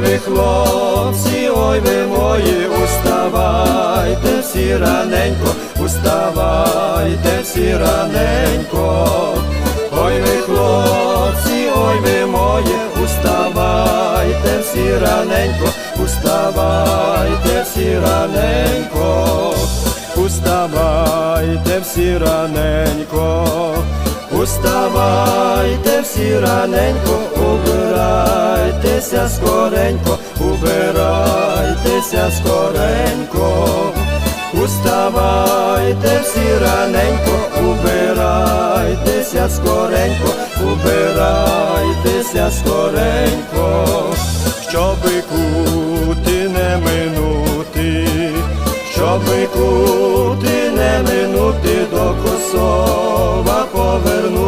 хлопці, ой ви мої, уставайте всі раненько, уставайте всі раненько. Ой ви хлопці, ой ви мої, уставайте всі раненько, уставайте всі раненько, уставайте всі раненько, уставайте всі раненько, убирайтеся скоренько, убирайтеся скоренько. Уставайте всі раненько, убирайтеся скоренько, убирайтеся скоренько, щоби кути не минути, щоби кути не минути до косова повернути.